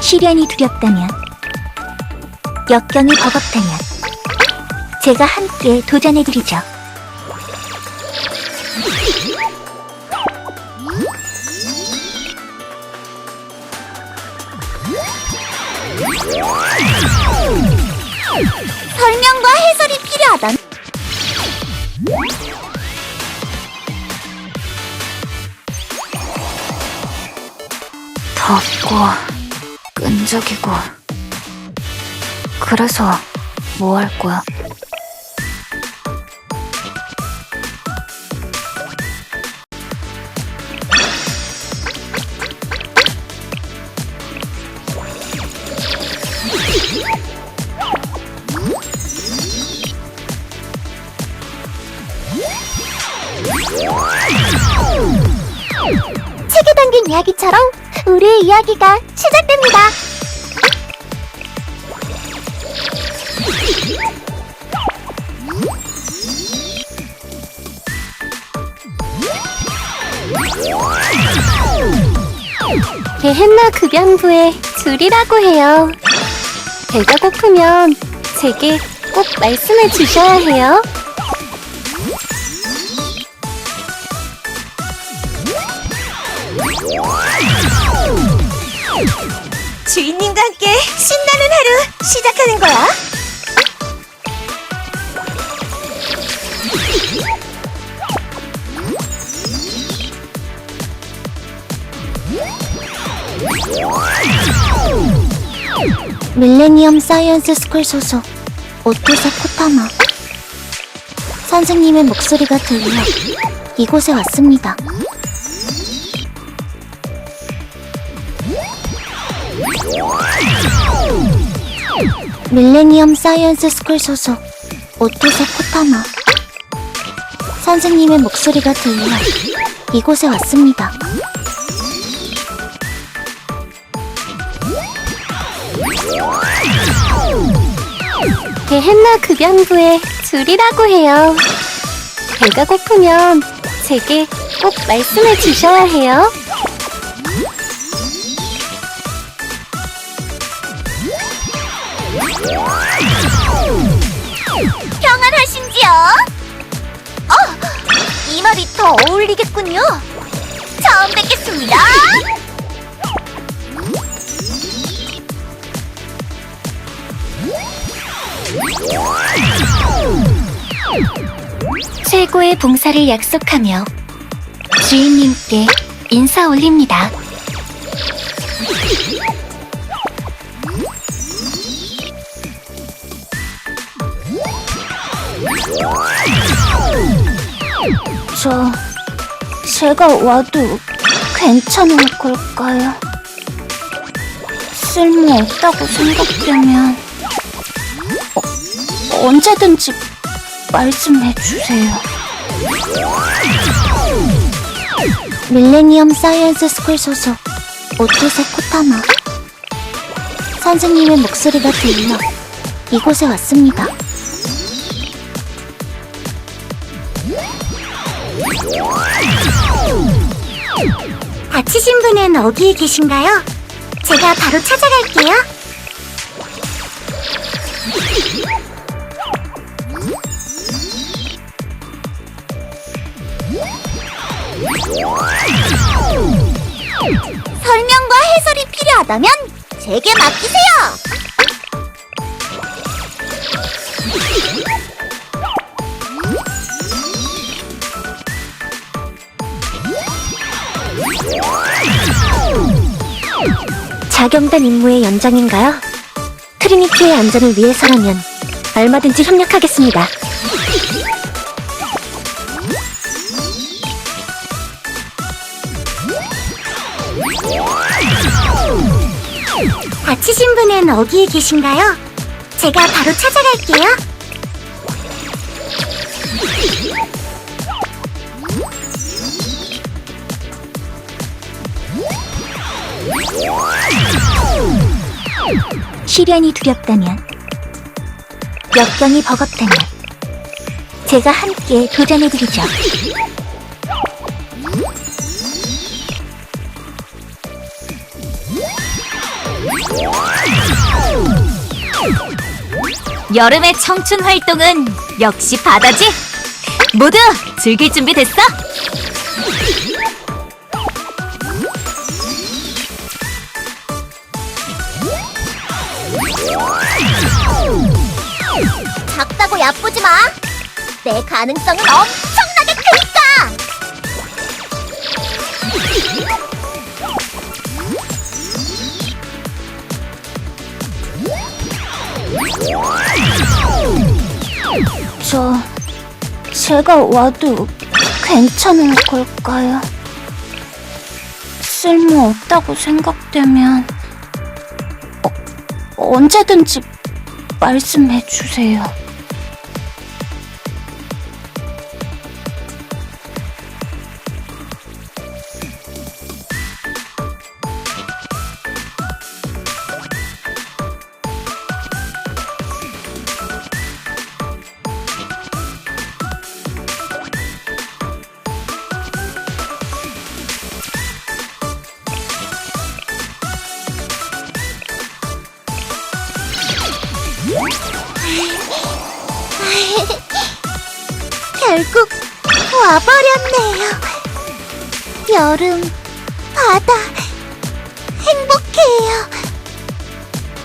시련이 두렵다면, 역경이 버겁다면, 제가 함께 도전해드리죠. 설명과 해설이 필요하단. 덥고 끈적이고 그래서 뭐 할 거야? 책에 담긴 이야기처럼 우리의 이야기가 시작됩니다. 게헨나 급연부의 줄이라고 해요. 배가 고프면 제게 꼭 말씀해 주셔야 해요. 주인님과 함께 신나는 하루 시작하는 거야. 밀레니엄 사이언스 스쿨 소속 오토사 코타마 선생님의 목소리가 들려 이곳에 왔습니다. 밀레니엄 사이언스 스쿨 소속 오토사 코타마 선생님의 목소리가 들려 이곳에 왔습니다. 게헨나 급연부의 줄이라고 해요. 배가 고프면 제게 꼭 말씀해 주셔야 해요. 평안하신지요? 어, 이 말이 더 어울리겠군요. 처음 뵙겠습니다. 최고의 봉사를 약속하며 주인님께 인사 올립니다. 저, 제가 와도 괜찮은 걸까요? 쓸모없다고 생각되면 어, 언제든지 말씀해 주세요. 밀레니엄 사이언스 스쿨 소속 오토세 코타마 선생님의 목소리가 들려 이곳에 왔습니다. 다치신 분은 어디에 계신가요? 제가 바로 찾아갈게요. 설명과 해설이 필요하다면 제게 맡기세요. 자경단 임무의 연장인가요? 트리니티의 안전을 위해서라면 얼마든지 협력하겠습니다. 다치신 분은 어디에 계신가요? 제가 바로 찾아갈게요. 시련이 두렵다면 역경이 버겁다면 제가 함께 도전해드리죠. 여름의 청춘 활동은 역시 바다지? 모두 즐길 준비 됐어? 작다고 얕보지 마. 내 가능성은 엄청나게 크니까. 저 제가 와도 괜찮은 걸까요? 쓸모 없다고 생각되면 어, 언제든지 말씀해 주세요. 결국 와버렸네요. 여름, 바다, 행복해요.